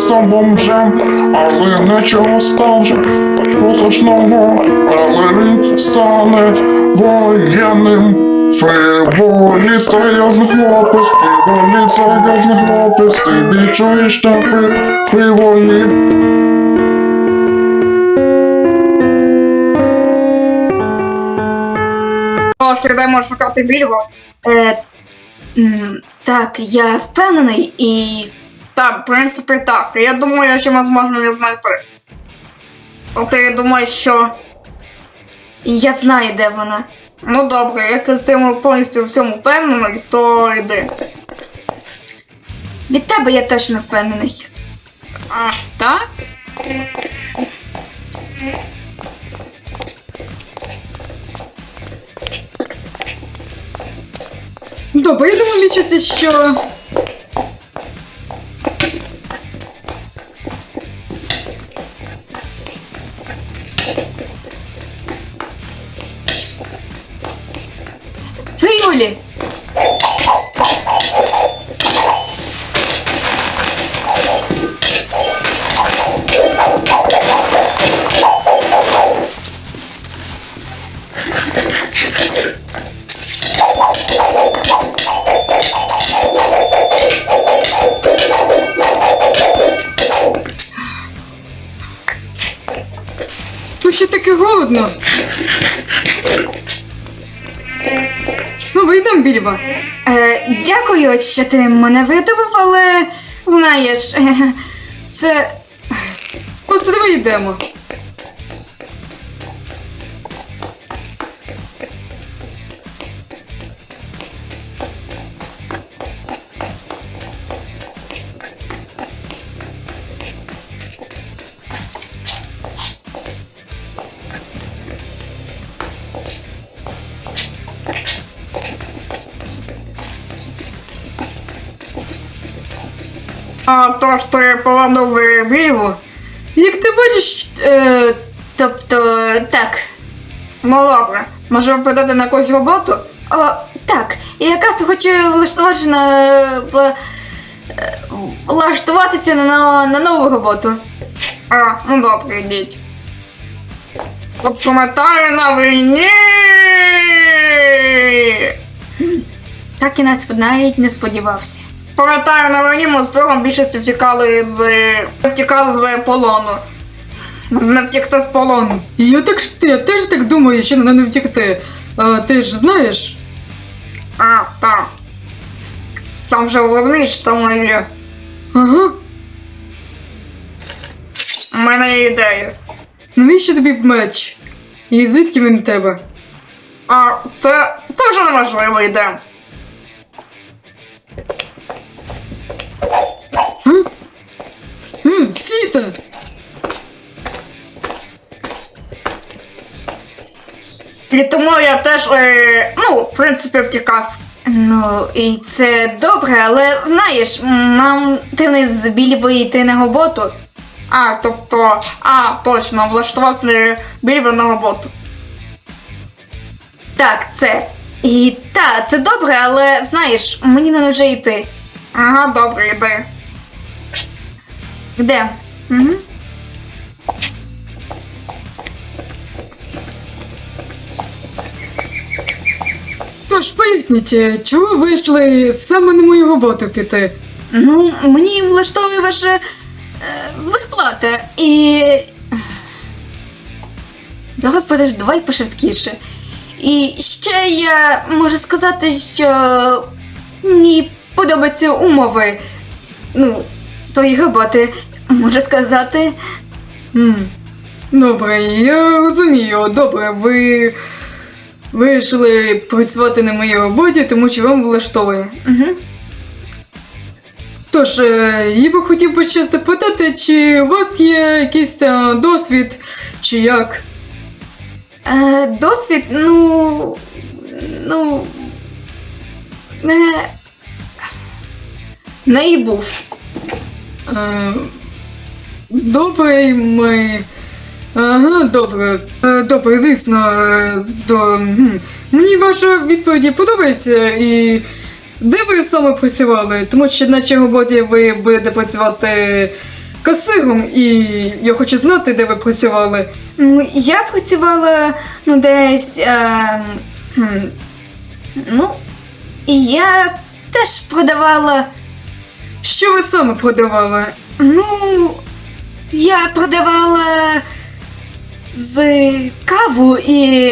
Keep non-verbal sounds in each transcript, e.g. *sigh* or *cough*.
Став бомжем, але нічого ставши позначного, але він стане воєнним. Фриволі серйозний хлопець, фриволі серйозний хлопець, ти відчуєш на фри, фриволі. Що ж, йдемо шукати Більбо? Е, так, я впевнений і. Так, в принципі, так. Я думаю, що ми зможемо її знайти. А ти думаєш, що. Я знаю, де вона. Ну добре, якщо ти повністю в цьому впевнений, то йди. Від тебе я теж не впевнений. А, так? Добре, я думаю, відчасті, що. Тут ще таки голодно. Ну, вийдемо, Більва. Е, дякую, що ти мене видобив, але знаєш, е, *laughs* це. Просто давай йдемо. А то ж ти повернув Більбу? Як ти бачиш, е, Тобто, так. Ну. Може ви на якусь роботу? О, так, я якраз хочу влаштуватися на. е, влаштуватися на, на, нову роботу. А, ну добре, йдіть. Пам'ятаю на війні. Так і нас навіть не сподівався. Пам'ятаю, на війні ми з другом більшістю втікали з втікали з полону. Не втікти з полону. я так ж- я теж так думаю, що не втікти. А, ти ж знаєш? А, так. Там вже розумієш, що там є. Ага. У мене є ідея. Навіщо тобі меч? І звідки він у тебе? А, це. це вже неважливо, йдемо. І тому я теж, е, ну, в принципі, втікав. Ну, і це добре, але знаєш, нам ти не з Більвої йти на роботу. А, тобто, а, точно, влаштувався більбо на роботу. Так, це. І та, це добре, але знаєш, мені не вже йти. Ага, добре, йди. Де? Угу. Поясніть, е, чого ви вийшли саме на мою роботу піти? Ну, мені влаштовує ваша е, зарплата і. Давай, подож- давай пошвидкіше. І ще я можу сказати, що мені подобаються умови. Ну, тої роботи. Можу сказати. М. Добре, я розумію. Добре, ви вирішили працювати на моїй роботі, тому що вам влаштовує. Угу. Тож, е, я би хотів би ще запитати, чи у вас є якийсь е, досвід, чи як? Е, досвід, ну. Ну. Не. Не і був. Е, добре, ми. Ага, добре. Е, добре, звісно. е, До... м. Мені ваша відповіді подобається і. Де ви саме працювали? Тому що на цій роботі ви будете працювати касиром, і я хочу знати, де ви працювали. Ну, я працювала, ну, десь. Е, ну, і я теж продавала. Що ви саме продавали? Ну, я продавала з каву і.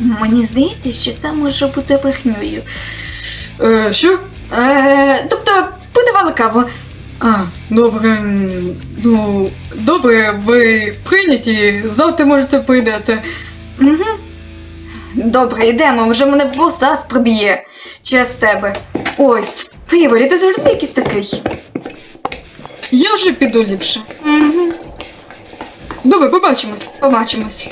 Мені здається, що це може бути брехньою. Е, що? Е, тобто, подавала каву. А, добре. Ну, добре, ви прийняті, завтра можете прийдете. Угу. Добре, йдемо, вже мене босас проб'є через тебе. Ой, Фріволі, ти завжди якийсь такий. Я вже піду ліпше. Угу. Добре, побачимось. Побачимось.